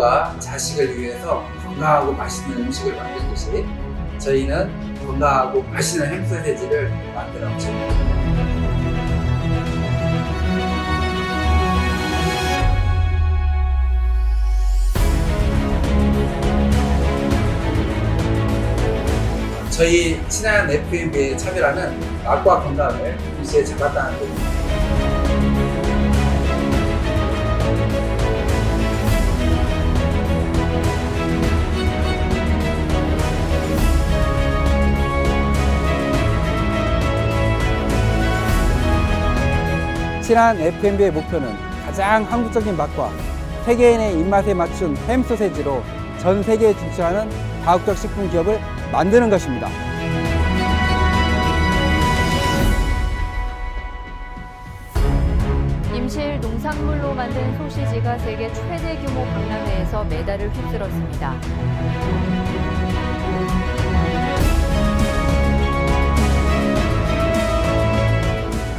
부모가 자식을 위해서 건강하고 맛있는 음식을 만들듯이 저희는 건강하고 맛있는 햄소세지를 만들었죠. 저희 친한 FMB의 차별화는 맛과 건강을 동시에 잡았다는 겁니다. 친한 FMB의 목표는 가장 한국적인 맛과 세계인의 입맛에 맞춘 햄 소세지로 전 세계에 진출하는 다국적 식품 기업을 만드는 것입니다. 임실 농산물로 만든 소시지가 세계 최대 규모 박람회에서 메달을 휩쓸었습니다.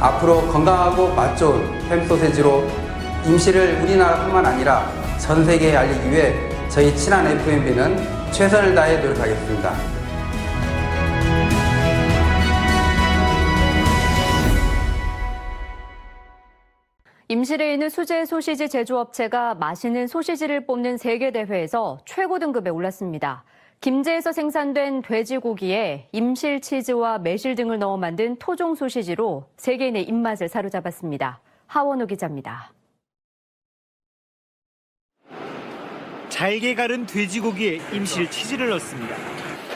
앞으로 건강하고 맛 좋은 햄 소세지로 임시를 우리나라뿐만 아니라 전 세계에 알리기 위해 저희 친한 FMB는 최선을 다해 노력하겠습니다. 임실에 있는 수제 소시지 제조업체가 맛있는 소시지를 뽑는 세계 대회에서 최고 등급에 올랐습니다. 김제에서 생산된 돼지고기에 임실 치즈와 매실 등을 넣어 만든 토종 소시지로 세계인의 입맛을 사로잡았습니다. 하원호 기자입니다. 잘게 가른 돼지고기에 임실 치즈를 넣습니다.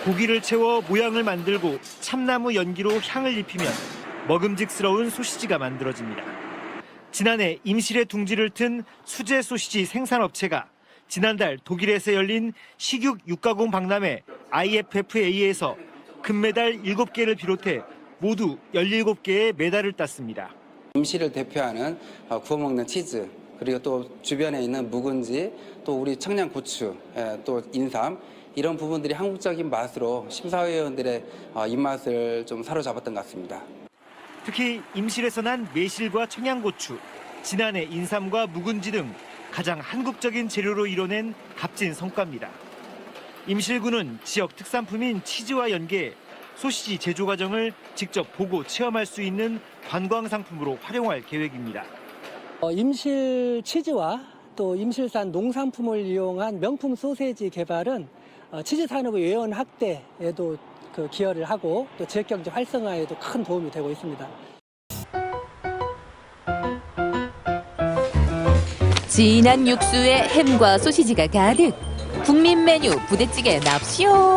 고기를 채워 모양을 만들고 참나무 연기로 향을 입히면 먹음직스러운 소시지가 만들어집니다. 지난해 임실의 둥지를 튼 수제 소시지 생산업체가 지난달 독일에서 열린 식육 육가공 박람회 IFFA에서 금메달 7개를 비롯해 모두 17개의 메달을 땄습니다. 임시를 대표하는 어, 구워 먹는 치즈 그리고 또 주변에 있는 묵은지 또 우리 청양고추 예, 또 인삼 이런 부분들이 한국적인 맛으로 심사위원들의 어, 입맛을 좀 사로잡았던 것 같습니다. 특히 임실에서 난 매실과 청양고추, 진안의 인삼과 묵은지 등 가장 한국적인 재료로 이뤄낸 값진 성과입니다. 임실군은 지역 특산품인 치즈와 연계, 소시지 제조 과정을 직접 보고 체험할 수 있는 관광 상품으로 활용할 계획입니다. 어, 임실 치즈와 또 임실산 농산품을 이용한 명품 소세지 개발은 어, 치즈 산업의 외연 확대에도 그 기여를 하고 또 지역 경제 활성화에도 큰 도움이 되고 있습니다. 진한 육수에 햄과 소시지가 가득. 국민 메뉴 부대찌개 납시오.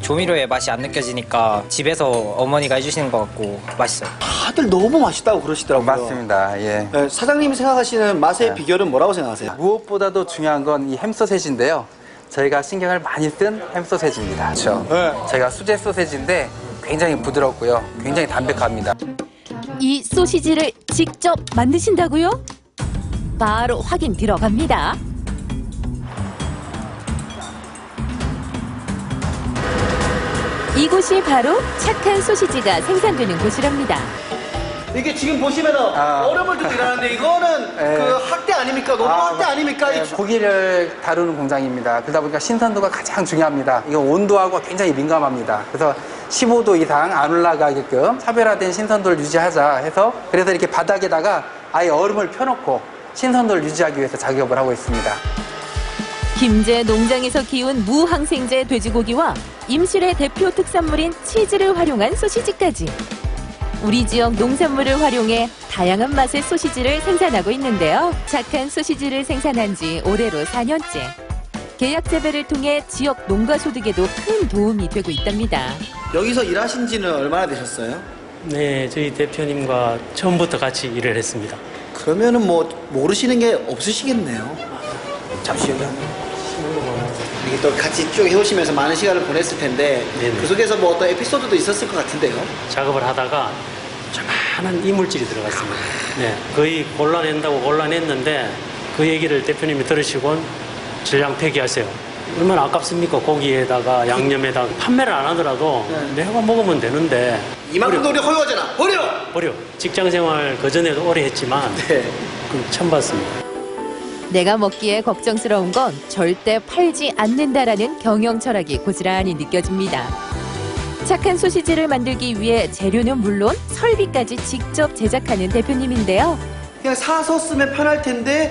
조미료의 맛이 안 느껴지니까 집에서 어머니가 해주시는 것 같고 맛있어요. 다들 너무 맛있다고 그러시더라고요. 맞습니다. 예. 네, 사장님이 생각하시는 맛의 네. 비결은 뭐라고 생각하세요? 무엇보다도 중요한 건 이 햄 소세지인데요. 저희가 신경을 많이 쓴 햄 소세지입니다. 그렇죠. 네. 저희가 수제 소세지인데 굉장히 부드럽고요. 굉장히 담백합니다. 이 소시지를 직접 만드신다고요? 바로 확인 들어갑니다. 이곳이 바로 착한 소시지가 생산되는 곳이랍니다. 이게 지금 보시면은 아. 얼음을 두고 일하는데 이거는 네. 그 학대 아닙니까? 노무 아, 학대 아닙니까? 네, 이 주- 고기를 다루는 공장입니다. 그러다 보니까 신선도가 가장 중요합니다. 이거 온도하고 굉장히 민감합니다. 그래서 15도 이상 안 올라가게끔 차별화된 신선도를 유지하자 해서 그래서 이렇게 바닥에다가 아예 얼음을 펴놓고 신선도를 유지하기 위해서 작업을 하고 있습니다. 김제 농장에서 키운 무항생제 돼지고기와 임실의 대표 특산물인 치즈를 활용한 소시지까지. 우리 지역 농산물을 활용해 다양한 맛의 소시지를 생산하고 있는데요. 착한 소시지를 생산한 지 올해로 4년째. 계약 재배를 통해 지역 농가 소득에도 큰 도움이 되고 있답니다. 여기서 일하신 지는 얼마나 되셨어요? 네, 저희 대표님과 처음부터 같이 일을 했습니다. 그러면은 뭐 모르시는 게 없으시겠네요. 잠시 여기 한 이게 또 같이 쭉 해오시면서 많은 시간을 보냈을 텐데 네네. 그 속에서 뭐 어떤 에피소드도 있었을 것 같은데요. 작업을 하다가 조만한 이물질이 들어갔습니다. 네, 거의 골라낸다고 골라냈는데 그 얘기를 대표님이 들으시고 전량 폐기하세요. 얼마나 아깝습니까? 고기에다가 양념에다가 판매를 안 하더라도 네. 내가 먹으면 되는데 이만큼 버려, 우리 허용하잖아. 버려. 버려. 직장 생활 그 전에도 오래 했지만 네. 그 처음 봤습니다. 내가 먹기에 걱정스러운 건 절대 팔지 않는다라는 경영 철학이 고스란히 느껴집니다. 착한 소시지를 만들기 위해 재료는 물론 설비까지 직접 제작하는 대표님인데요. 그냥 사서 쓰면 편할 텐데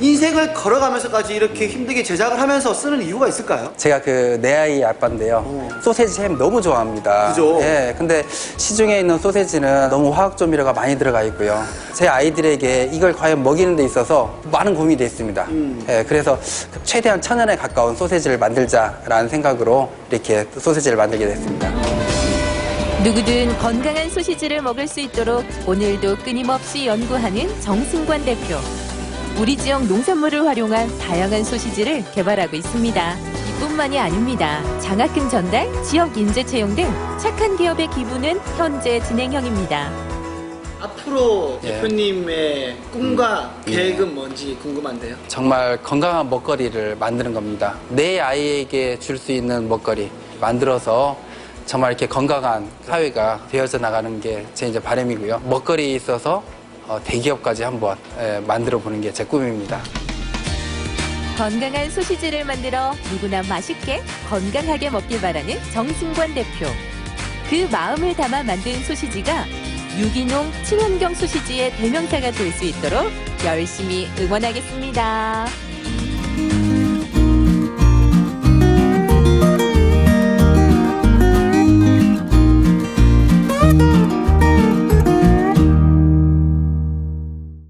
인생을 걸어가면서까지 이렇게 힘들게 제작을 하면서 쓰는 이유가 있을까요? 제가 그 내 아이 아빠인데요. 어. 소세지 햄 너무 좋아합니다. 그죠? 예. 근데 시중에 있는 소세지는 너무 화학 조미료가 많이 들어가 있고요. 제 아이들에게 이걸 과연 먹이는 데 있어서 많은 고민이 돼 있습니다. 음. 예. 그래서 최대한 천연에 가까운 소세지를 만들자라는 생각으로 이렇게 소세지를 만들게 됐습니다. 누구든 건강한 소시지를 먹을 수 있도록 오늘도 끊임없이 연구하는 정승관 대표. 우리 지역 농산물을 활용한 다양한 소시지를 개발하고 있습니다. 이뿐만이 아닙니다. 장학금 전달, 지역 인재 채용 등 착한 기업의 기부는 현재 진행형입니다. 앞으로 예. 대표님의 꿈과 예. 계획은 뭔지 궁금한데요. 정말 건강한 먹거리를 만드는 겁니다. 내 아이에게 줄 수 있는 먹거리 만들어서 정말 이렇게 건강한 사회가 되어져 나가는 게 제 이제 바람이고요. 먹거리에 있어서 어, 대기업까지 한번 예, 만들어 보는 게 제 꿈입니다. 건강한 소시지를 만들어 누구나 맛있게 건강하게 먹길 바라는 정승관 대표. 그 마음을 담아 만든 소시지가 유기농 친환경 소시지의 대명사가 될 수 있도록 열심히 응원하겠습니다.